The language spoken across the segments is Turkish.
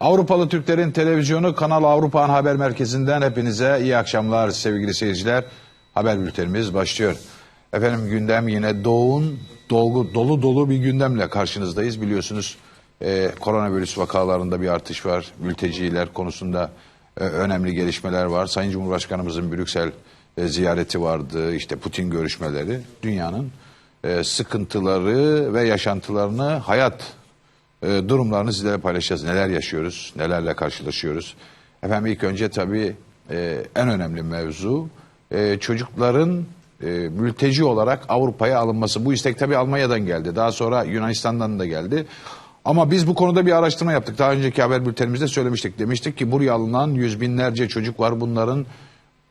Avrupalı Türklerin televizyonu Kanal Avrupa Ana Haber Merkezi'nden hepinize iyi akşamlar sevgili seyirciler. Haber bültenimiz başlıyor. Efendim gündem yine doğun dolgu, dolu dolu bir gündemle karşınızdayız. Biliyorsunuz e, koronavirüs vakalarında bir artış var. Mülteciler konusunda e, önemli gelişmeler var. Sayın Cumhurbaşkanımızın Brüksel e, ziyareti vardı. İşte Putin görüşmeleri. Dünyanın e, sıkıntıları ve yaşantılarını hayat e, durumlarını sizlerle paylaşacağız. Neler yaşıyoruz, nelerle karşılaşıyoruz. Efendim ilk önce tabii e, en önemli mevzu e, çocukların e, mülteci olarak Avrupa'ya alınması. Bu istek tabii Almanya'dan geldi. Daha sonra Yunanistan'dan da geldi. Ama biz bu konuda bir araştırma yaptık. Daha önceki haber bültenimizde söylemiştik. Demiştik ki buraya alınan yüz binlerce çocuk var. Bunların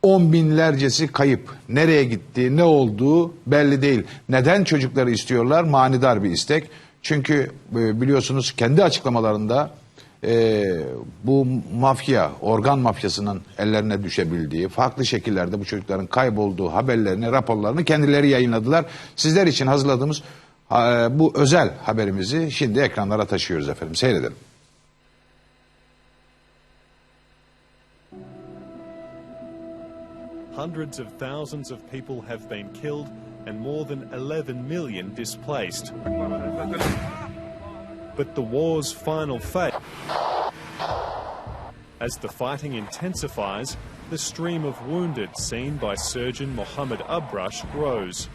on binlercesi kayıp. Nereye gitti, ne olduğu belli değil. Neden çocukları istiyorlar? Manidar bir istek. Çünkü e, biliyorsunuz kendi açıklamalarında e, bu mafya, organ mafyasının ellerine düşebildiği, farklı şekillerde bu çocukların kaybolduğu haberlerini, raporlarını kendileri yayınladılar. Sizler için hazırladığımız e, bu özel haberimizi şimdi ekranlara taşıyoruz efendim. Seyredelim. Hundreds of thousands of people have been killed and more than 11 million displaced. But the war's final phase. As the fighting intensifies, the stream of wounded seen by surgeon Mohammed Abrush grows.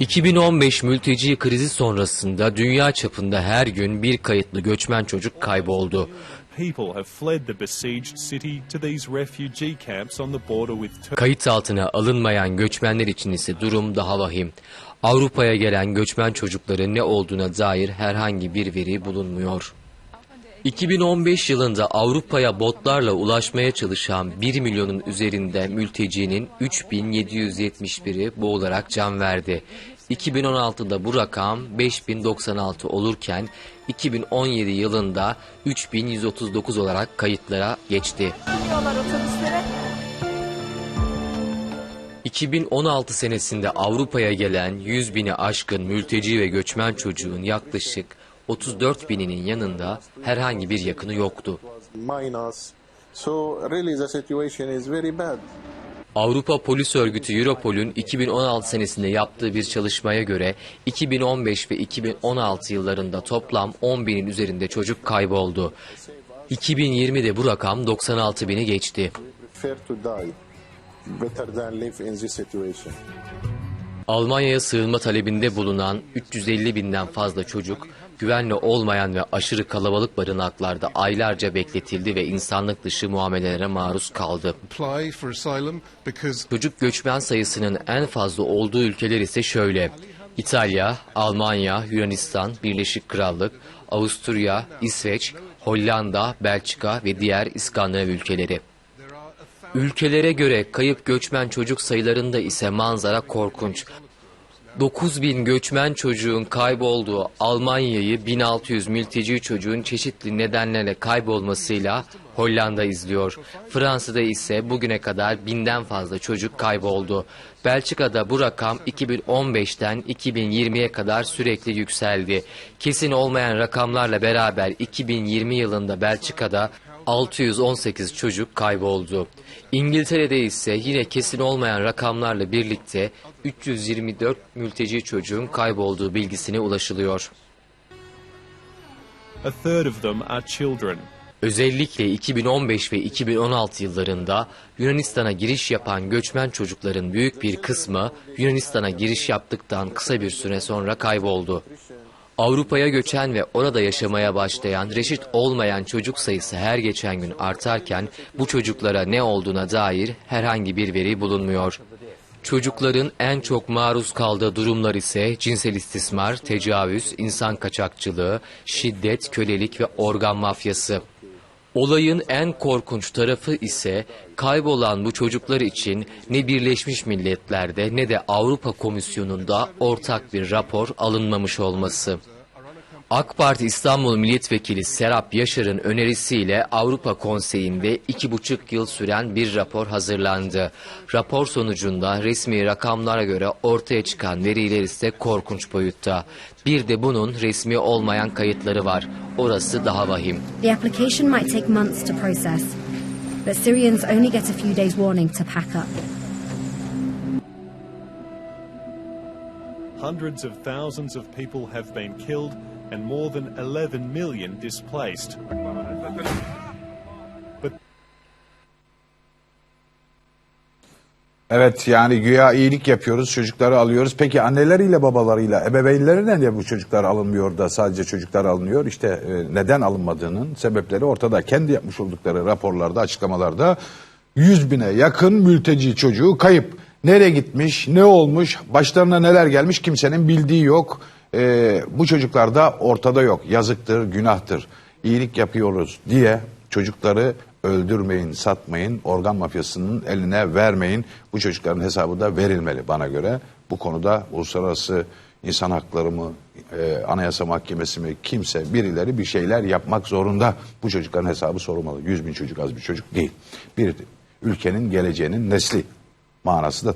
2015 mülteci krizi sonrasında dünya çapında her gün bir kayıtlı göçmen çocuk kayboldu. People have fled the besieged city to these refugee camps on the border with Turkey. Kayıt altına alınmayan göçmenler için ise durum daha vahim. Avrupa'ya gelen göçmen çocukların ne olduğuna dair herhangi bir veri bulunmuyor. 2015 yılında Avrupa'ya botlarla ulaşmaya çalışan 1 milyonun üzerinde mültecinin 3771'i boğularak can verdi. 2016'da bu rakam 5096 olurken 2017 yılında 3139 olarak kayıtlara geçti. Biniyorlar otobüslere. 2016 senesinde Avrupa'ya gelen 100 bini aşkın mülteci ve göçmen çocuğun yaklaşık 34 bininin yanında herhangi bir yakını yoktu. minus. So really the situation is very bad. Avrupa Polis Örgütü Europol'ün 2016 senesinde yaptığı bir çalışmaya göre 2015 ve 2016 yıllarında toplam 10 binin üzerinde çocuk kayboldu. 2020'de bu rakam 96 bini geçti. Almanya'ya sığınma talebinde bulunan 350 binden fazla çocuk, güvenli olmayan ve aşırı kalabalık barınaklarda aylarca bekletildi ve insanlık dışı muamelelere maruz kaldı. Çocuk göçmen sayısının en fazla olduğu ülkeler ise şöyle. İtalya, Almanya, Yunanistan, Birleşik Krallık, Avusturya, İsveç, Hollanda, Belçika ve diğer İskandinav ülkeleri. Ülkelere göre kayıp göçmen çocuk sayılarında ise manzara korkunç. 9 bin göçmen çocuğun kaybolduğu Almanya'yı 1600 mülteci çocuğun çeşitli nedenlerle kaybolmasıyla Hollanda izliyor. Fransa'da ise bugüne kadar binden fazla çocuk kayboldu. Belçika'da bu rakam 2015'ten 2020'ye kadar sürekli yükseldi. Kesin olmayan rakamlarla beraber 2020 yılında Belçika'da 618 çocuk kayboldu. İngiltere'de ise yine kesin olmayan rakamlarla birlikte 324 mülteci çocuğun kaybolduğu bilgisine ulaşılıyor. A third of them are children. Özellikle 2015 ve 2016 yıllarında Yunanistan'a giriş yapan göçmen çocukların büyük bir kısmı Yunanistan'a giriş yaptıktan kısa bir süre sonra kayboldu. Avrupa'ya göçen ve orada yaşamaya başlayan reşit olmayan çocuk sayısı her geçen gün artarken bu çocuklara ne olduğuna dair herhangi bir veri bulunmuyor. Çocukların en çok maruz kaldığı durumlar ise cinsel istismar, tecavüz, insan kaçakçılığı, şiddet, kölelik ve organ mafyası. Olayın en korkunç tarafı ise kaybolan bu çocuklar için ne Birleşmiş Milletler'de ne de Avrupa Komisyonu'nda ortak bir rapor alınmamış olması. AK Parti İstanbul Milletvekili Serap Yaşar'ın önerisiyle Avrupa Konseyi'nde iki buçuk yıl süren bir rapor hazırlandı. Rapor sonucunda resmi rakamlara göre ortaya çıkan veriler ise korkunç boyutta. Bir de bunun resmi olmayan kayıtları var. Orası daha vahim. The application might take months to process, but Syrians only get a few days' warning to pack up. Hundreds of thousands of people have been killed and more than 11 million displaced. Evet yani güya iyilik yapıyoruz çocukları alıyoruz. Peki anneleriyle babalarıyla ebeveynleriyle niye bu çocuklar alınmıyor da sadece çocuklar alınıyor? İşte e, neden alınmadığının sebepleri ortada. Kendi yapmış oldukları raporlarda açıklamalarda 100 bine yakın mülteci çocuğu kayıp. Nereye gitmiş ne olmuş başlarına neler gelmiş kimsenin bildiği yok. E, bu çocuklar da ortada yok yazıktır günahtır iyilik yapıyoruz diye çocukları öldürmeyin, satmayın, organ mafyasının eline vermeyin. Bu çocukların hesabı da verilmeli bana göre. Bu konuda uluslararası insan hakları mı, e, anayasa mahkemesi mi kimse birileri bir şeyler yapmak zorunda. Bu çocukların hesabı sorulmalı. Yüz bin çocuk az bir çocuk değil. Bir ülkenin geleceğinin nesli manası da taşıyor.